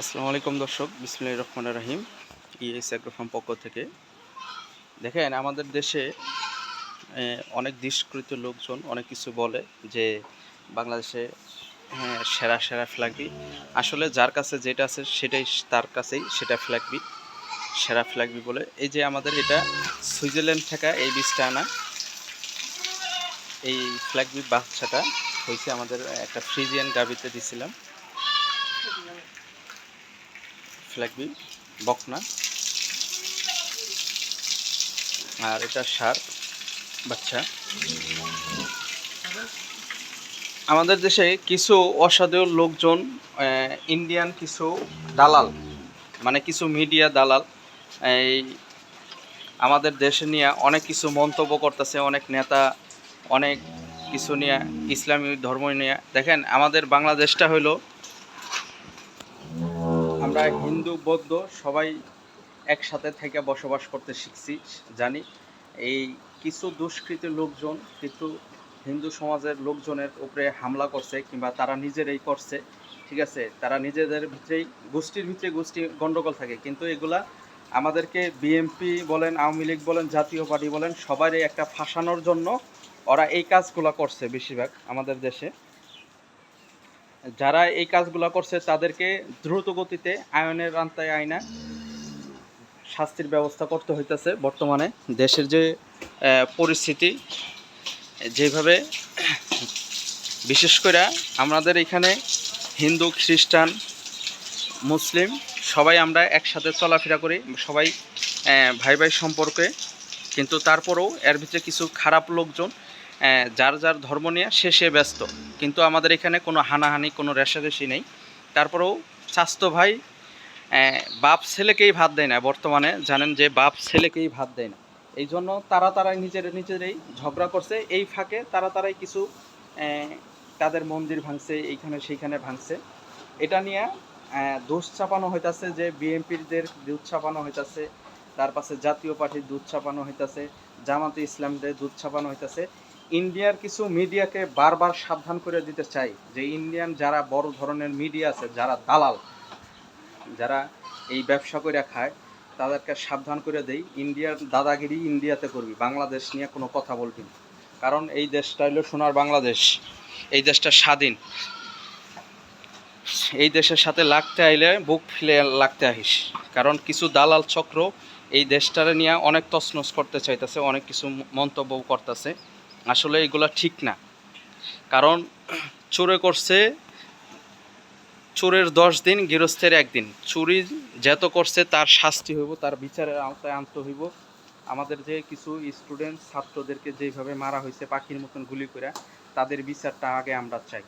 আসসালামু আলাইকুম দর্শক বিসমুল্লাহ রহমান রাহিম, ইএস অ্যাগ্রোফার্ম পক্ষ থেকে। দেখেন, আমাদের দেশে অনেক দুষ্কৃত লোকজন অনেক কিছু বলে যে, বাংলাদেশে সেরা সেরা ফ্ল্যাগবি আসলে যার কাছে যেটা আছে, সেটাই তার কাছেই সেটা ফ্ল্যাগবি সেরা ফ্ল্যাগবি বলে। এই যে আমাদের এটা সুইজারল্যান্ড থেকে এই বীজটা আনা, এই ফ্ল্যাগবি বাচ্চাটা হয়েছে আমাদের একটা ফ্রিজিয়ান গাবিতে দিছিলাম। ফ্ল্যাগবি বকনা। আর এটা সার, বাচ্চা। আমাদের দেশে কিছু অসাধু লোকজন ইন্ডিয়ান কিছু দালাল মানে কিছু মিডিয়া দালাল, এই আমাদের দেশে নিয়ে অনেক কিছু মন্তব্য করতেছে, অনেক নেতা, অনেক কিছু নিয়ে, ইসলামী ধর্ম নিয়ে। দেখেন, আমাদের বাংলাদেশটা হলো আমরা হিন্দু, বৌদ্ধ সবাই একসাথে থেকে বসবাস করতে শিখছি, জানি। এই কিছু দুষ্কৃত লোকজন, কিছু হিন্দু সমাজের লোকজনের উপরে হামলা করছে কিংবা তারা নিজেরাই করছে, ঠিক আছে? তারা নিজেদের ভিতরেই, গোষ্ঠীর ভিতরে গোষ্ঠী গণ্ডগোল থাকে। কিন্তু এগুলা আমাদেরকে বিএমপি বলেন, আওয়ামী লীগ বলেন, জাতীয় পার্টি বলেন, সবারই একটা ফাঁসানোর জন্য ওরা এই কাজগুলো করছে বেশিরভাগ আমাদের দেশে। যারা এই কাজগুলো করছে, তাদেরকে দ্রুত গতিতে আয়নের আন্তায় আয়না শাস্তির ব্যবস্থা করতে হইতেছে বর্তমানে। দেশের যে পরিস্থিতি, যেভাবে বিশেষ করে আমাদের এখানে হিন্দু, খ্রিস্টান, মুসলিম, সবাই আমরা একসাথে চলাফেরা করি, সবাই ভাই ভাই সম্পর্কে। কিন্তু তারপরেও এর ভিতরে কিছু খারাপ লোকজন যার যার ধর্ম নিয়ে সে সে ব্যস্ত। কিন্তু আমাদের এখানে কোনো হানাহানি, কোনো রেশারেশি নেই। তারপরেও স্বাস্থ্য ভাই বাপ ছেলেকেই ভাত দেয় না বর্তমানে। জানেন যে বাপ ছেলেকেই ভাত দেয় না। এই জন্য তারা তারাই নিজের, নিজেরাই ঝগড়া করছে। এই ফাঁকে তারা তারাই কিছু তাদের মন্দির ভাঙছে, এইখানে সেইখানে ভাঙছে। এটা নিয়ে দোষ চাপানো হইতাছে যে বিএনপিদের দুধ ছাপানো হইতাছে। তার পাশে জাতীয় পার্টির দুধ ছাপানো হইতাছে। জামাতে ইসলামদের দুধ ছাপানো হইতাছে। ইন্ডিয়ার কিছু মিডিয়াকে বারবার সাবধান করে দিতে চাই যে ইন্ডিয়ান যারা বড় ধরনের মিডিয়া আছে, যারা দালাল, যারা এই ব্যবসা করে খায়, তাদেরকে সাবধান করে দেই। ইন্ডিয়ার দাদাগিরি ইন্ডিয়াতে করবি, বাংলাদেশ নিয়ে কোনো কথা বলবি না। কারণ এই দেশটা হলো সোনার বাংলাদেশ, এই দেশটা স্বাধীন। এই দেশের সাথে লাগতে আইলে বুক ফিলে লাগতে আহিস। কারণ কিছু দালাল চক্র এই দেশটারে নিয়ে অনেক তছনছ করতে চাইতেছে, অনেক কিছু মন্তব্য করতেছে। আসলে এগুলা ঠিক না। কারণ চোরে করছে, চোরের দশ দিন, গৃহস্থের একদিন। চুরি যেত করছে, তার শাস্তি হইব, তার বিচারের আওতায় আনতে হইব। আমাদের যে কিছু স্টুডেন্ট, ছাত্রদেরকে যেভাবে মারা হয়েছে পাখির মতন গুলি করে তাদের বিচারটা আগে আমরা চাই।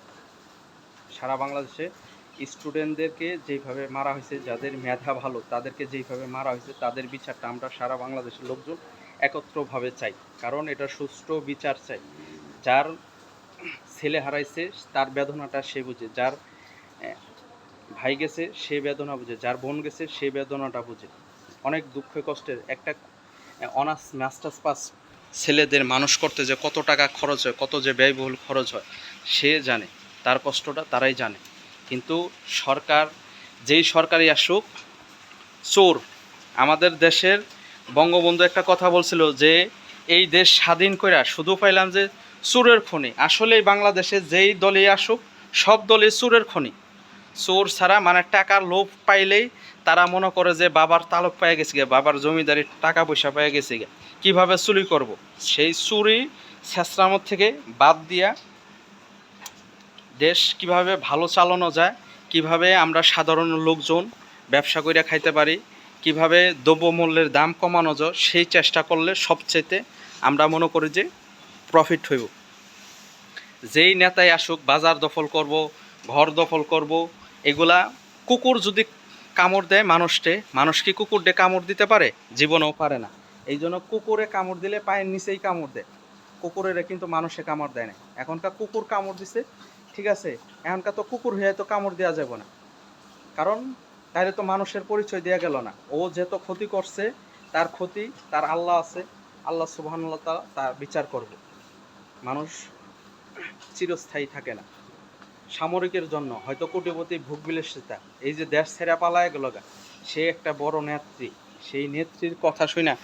সারা বাংলাদেশে স্টুডেন্টদেরকে যেভাবে মারা হয়েছে যাদের মেধা ভালো, তাদেরকে যেভাবে মারা হয়েছে তাদের বিচারটা আমরা সারা বাংলাদেশের লোকজন একত্রভাবে চাই, কারণ এটা সুষ্ঠু বিচার চাই। যার ছেলে হারাইছে, তার বেদনাটা সে বুঝে। যার ভাই গেছে, সে বেদনা বুঝে। যার বোন গেছে, সে বেদনাটা বুঝে। অনেক দুঃখ কষ্টের একটা অনার্স, মাস্টার্স পাস ছেলেদের মানুষ করতে যে কত টাকা খরচ হয়, কত যে ব্যয়বহুল খরচ হয়, সে জানে। তার কষ্টটা তারাই জানে। কিন্তু সরকার, যেই সরকারই আসুক, চোর, আমাদের দেশের বঙ্গবন্ধু একটা কথা বলছিল যে, এই দেশ স্বাধীন করে শুধু পাইলাম যে চোরের খনি। আসলেই বাংলাদেশে যেই দলই আসুক, সব দলই চোরের খনি। চোর ছাড়া মানে টাকার লোভ পাইলেই তারা মনে করে যে বাবার তালক পেয়ে গেছে গে বাবার জমিদারির টাকা পয়সা পেয়ে গেছে গে কীভাবে চুরি করব? সেই চুরি শেষরামত থেকে বাদ দিয়া দেশ কীভাবে ভালো চালানো যায়, কীভাবে আমরা সাধারণ লোকজন ব্যবসা করে খাইতে পারি কীভাবে দ্রব্যমূল্যের দাম কমানো যায় সেই চেষ্টা করলে সবচেয়েতে আমরা মনে করি যে প্রফিট হইব। যেই নেতাই আসুক, বাজার দখল করব, ঘর দখল করব, এগুলা কুকুর যদি কামড় দেয় মানুষকে, মানুষ কি কুকুর দিয়ে কামড় দিতে পারে? জীবনেও পারে না। এই জন্য কুকুরে কামড় দিলে পায়ের নিচেই কামড় দেয়। কুকুরের কিন্তু মানুষে কামড় দেয় না। এখনকার কুকুর কামড় দিছে, ঠিক আছে? এখনকার তো কুকুর হয়ে তো কামড় দেওয়া যাবে না। কারণ তাহলে তো মানুষের পরিচয় দেওয়া গেল না। ও যেত ক্ষতি করছে, তার ক্ষতি, তার আল্লাহ আছে, আল্লাহ সুবাহান্লাহ তার বিচার করবে। মানুষ চিরস্থায়ী থাকে না। সামরিকের জন্য হয়তো কোটিপতি ভোগ বিলাসিতা। এই যে দেশ ছেড়া পালায় গেল সে একটা বড় নেত্রী। সেই নেত্রীর কথা শুনে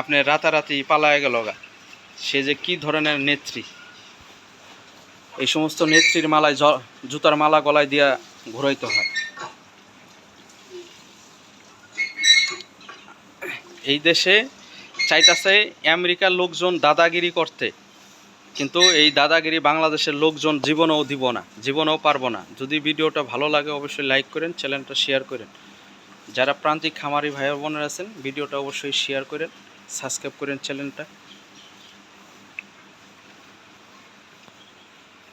আপনি রাতারাতি পালায় গেল সে যে কি ধরনের নেত্রী? এই সমস্ত নেত্রীর মালায় জুতার মালা গলায় দিয়া ঘুরাইতে হয়। এই দেশে চাইতাছে আমেরিকার লোকজন দাদাগিরি করতে। কিন্তু এই দাদাগিরি বাংলাদেশের লোকজন জীবনেও দিব না, জীবনেও পারব না। যদি ভিডিওটা ভালো লাগে, অবশ্যই লাইক করেন, চ্যানেলটা শেয়ার করেন। যারা প্রান্তিক খামারি ভাই বোনের আছেন, ভিডিওটা অবশ্যই শেয়ার করেন, সাবস্ক্রাইব করেন চ্যানেলটা।